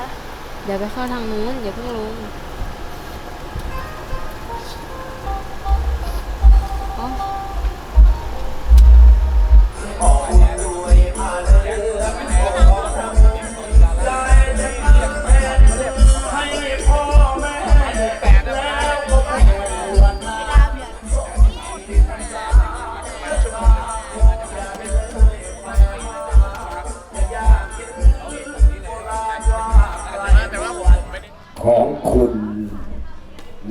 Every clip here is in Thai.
นะ เดี๋ยวไปเข้าทางนู้นอย่าเพิ่งลง ของคุณ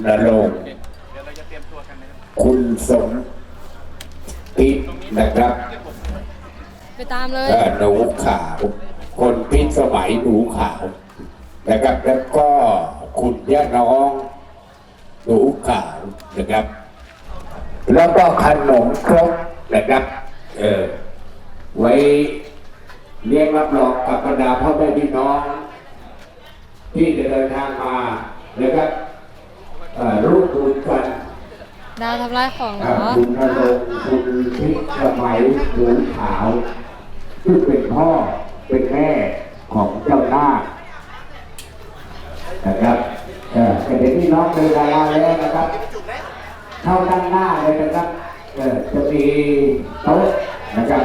นรงค์เดี๋ยวเราจะเตรียมตัวกันนะครับคุณสมพิษนะครับไปตามเลยเอ่อหนูขาว คนพิษสมัยหนูขาว นะครับ แล้วก็คุณย่าน้องหนูขาวนะครับ แล้วก็ขนมครกนะครับ เออไว้เรียกรับรองกับบรรดาพ่อแม่พี่น้อง ที่จะเดินทางมานะครับเอ่อร่วมบุญกันดาวทำลายของเหรอ่าอคุณนรงค์คุณพิษสมัยหนูขาวซึ่งเป็นพ่อเป็นแม่ของเจ้าหน้าคนะครับเออแต่เด็กพี่น้องเดินทางมาแล้วนะครับ เข้าด้านหน้าเลยนะครับเออจะมีโต๊ะนะครับ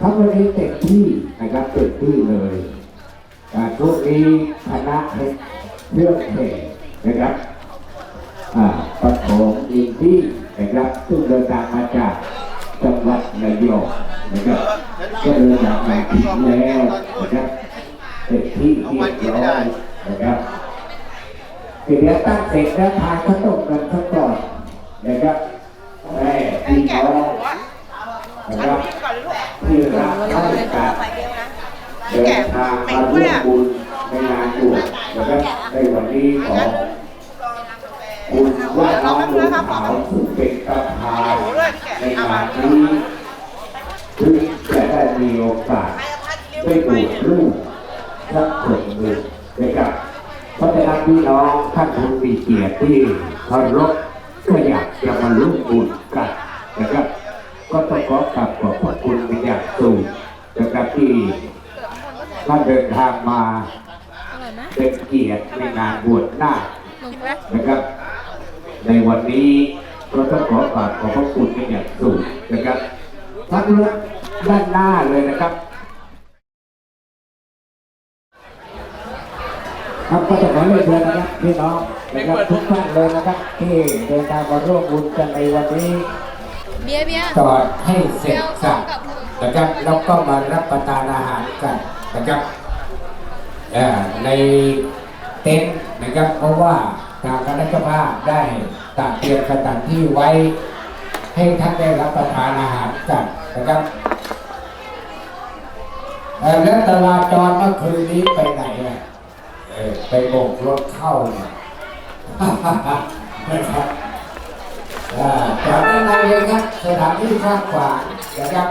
ทั้งวันนี้เต็มที่นะครับเต็มที่เลยอ่า ช่วงนี้คณะเรื่องเพลงนะครับปฐมอินดี้นะครับซึ่งเดินทางมาจากจังหวัดระยองนะครับก็เดินทางมาถึงแล้วนะครับเป็นที่เรียบร้อยนะครับทีเดียวตั้งเสร็จแล้วทานข้าวต้มกันสักก่อนนะครับแม่พี่น้องนะครับที่รักข้ารา ชการเดินทางมาร่วมบุญในงานบวชนะครับในวันนี้ขอคุณว่าน้องลูกขาวซึ่งเป็นประธานในงานนี้ถึงจะได้มีโอกาสได้บวชลูกสักคนหนึ่งนะครับเพราะฉะนั้นพี่น้องท่านผู้มีเกียรติที่เคารพก็อยากจะมาร่วมบุญกันนะครับ ก็ต้องขอกราบขอบพระคุณเป็นอย่างสูงนะครับที่ ท่านเดินทางมาอร่อยไหมเป็นเกียรติในงานบวชหน้าคลงไหมนะครับ ในวันนี้ก็ต้องขอกราบขอบพระคุณเป็นอย่างสูงนะครับท่านรถด้านหน้าเลยนะครับครับก็จะขอเรียนเชิญนะครับพี่น้องนะครับทุกท่านเลยนะครับ ที่เดินทางมาร่วมบุญกันในวันนี้เบียร์เบียร์จอดให้เสร็จสับนะครับแล้วก็มารับประทานอาหารกัน นะครับเอ่อในเต็นท์นะครับเพราะว่าทางคณะเจ้าภาได้ตัดเตรียมสถานที่ไว้ ให้ท่านได้รับประทานอาหารกันนะครับแล้วตลาดจรเมื่อคืนนี้ไปไหนอะเออไปโบกรถเข้าเนี่ยนะครับอ่าจอดด้านในเลยครับสถานที่กว้างขวานะครับ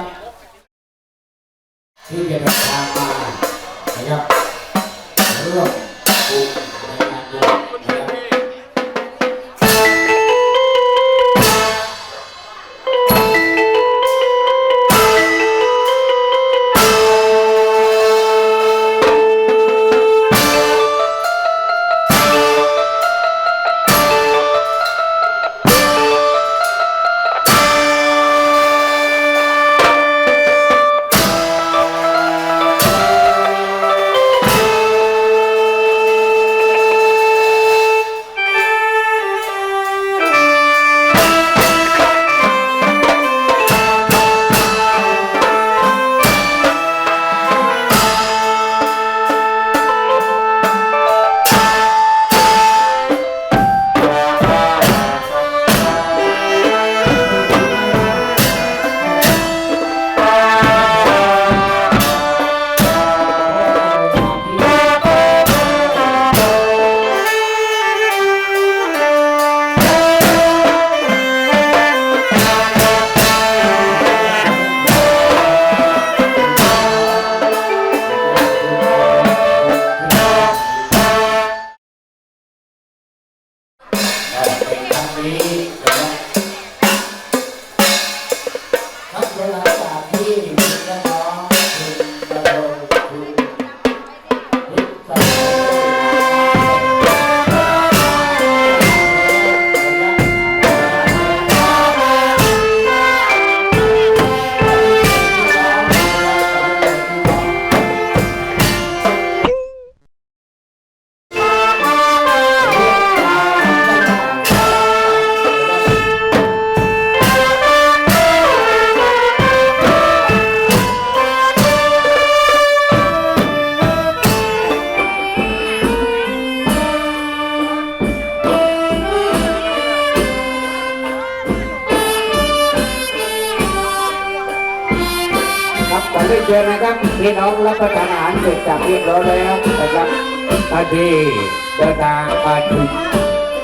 ที่จะเดินทางมา นะครับ รับประทานอาหารเสร็จจากเรียบร้อยแล้วนะครับท่านที่เดินทางมาถึง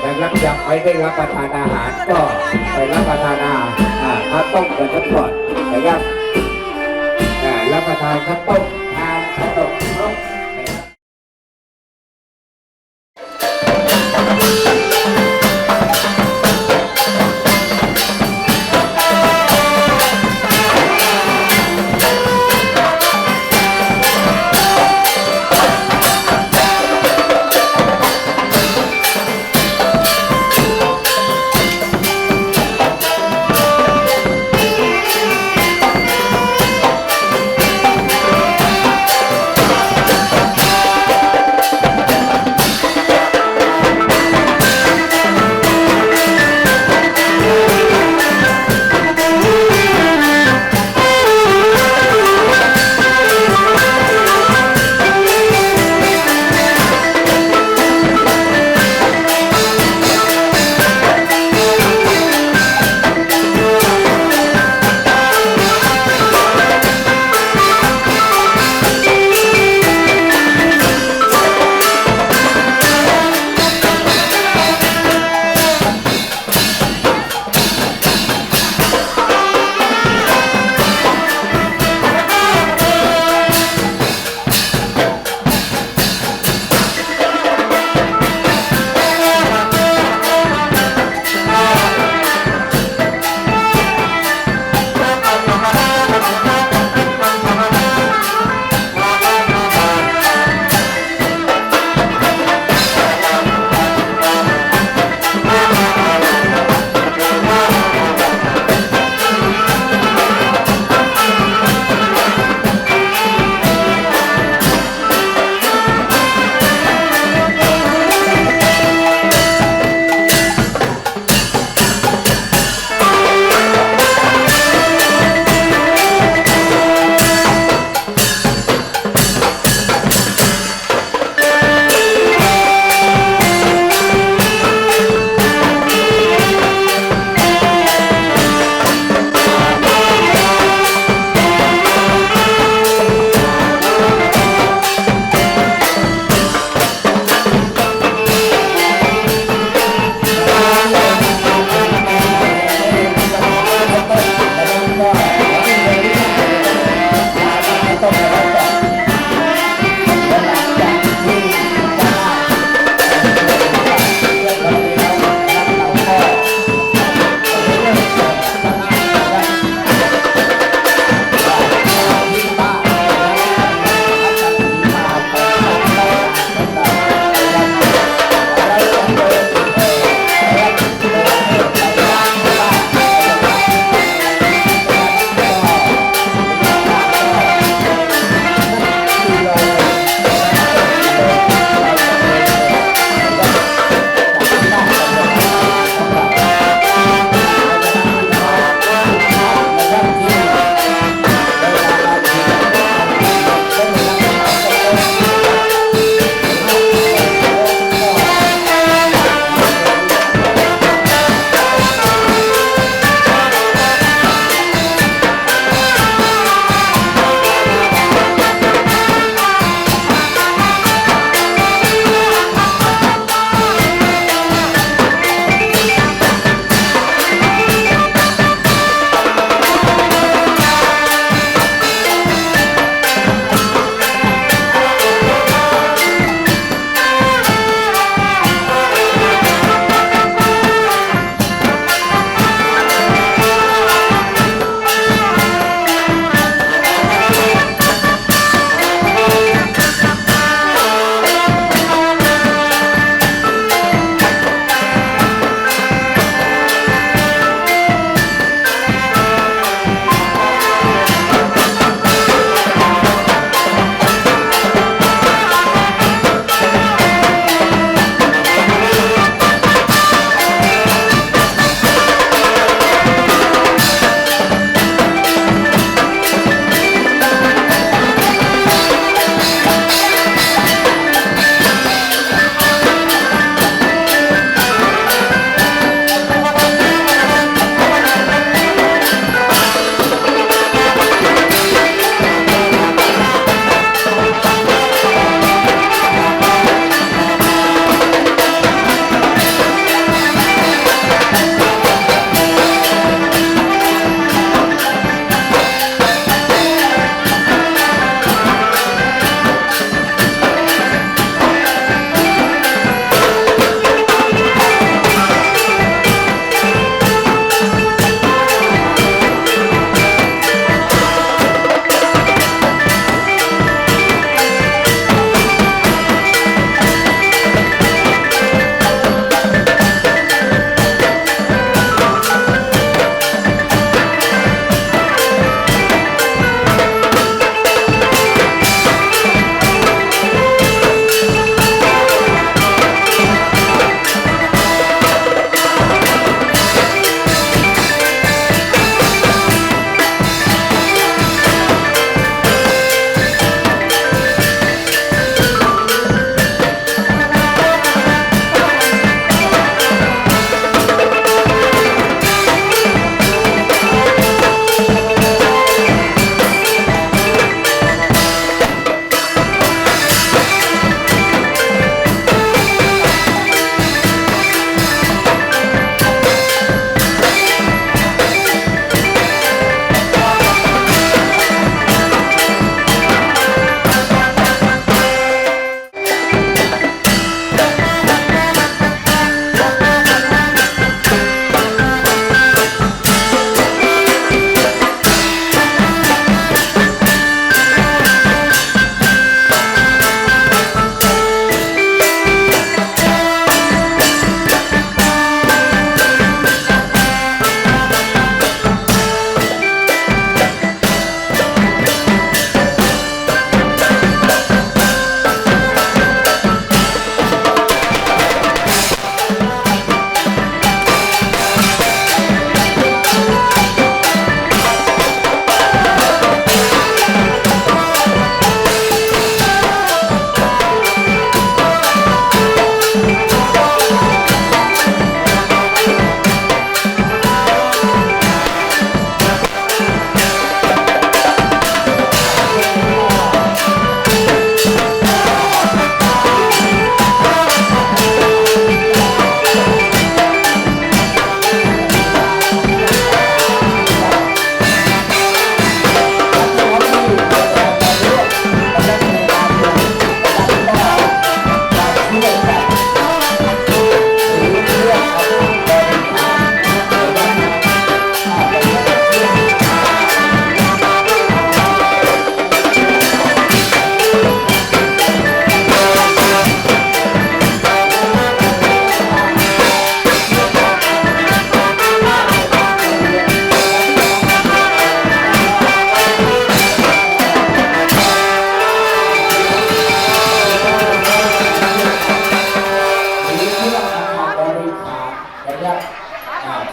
นะครับยังไม่ได้รับประทานอาหารก็ไปรับประทานอาหารข้าวต้มกันสักก่อนนะครับอ่รับประทานข้าวต้มทานข้าวต้ม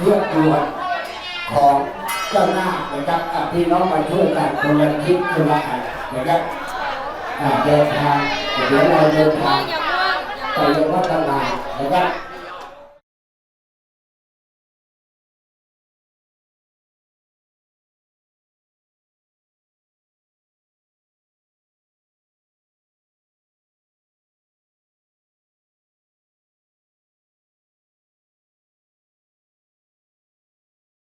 ื่อกด่วนของเจ้าหน้านะครับพี่น้องมาช่วยกันคนละทิศคนละอันนะครับเดินทางเดี๋ยวเราเดินทางอย่าม่วงไปยังวัดตลาดนะครับ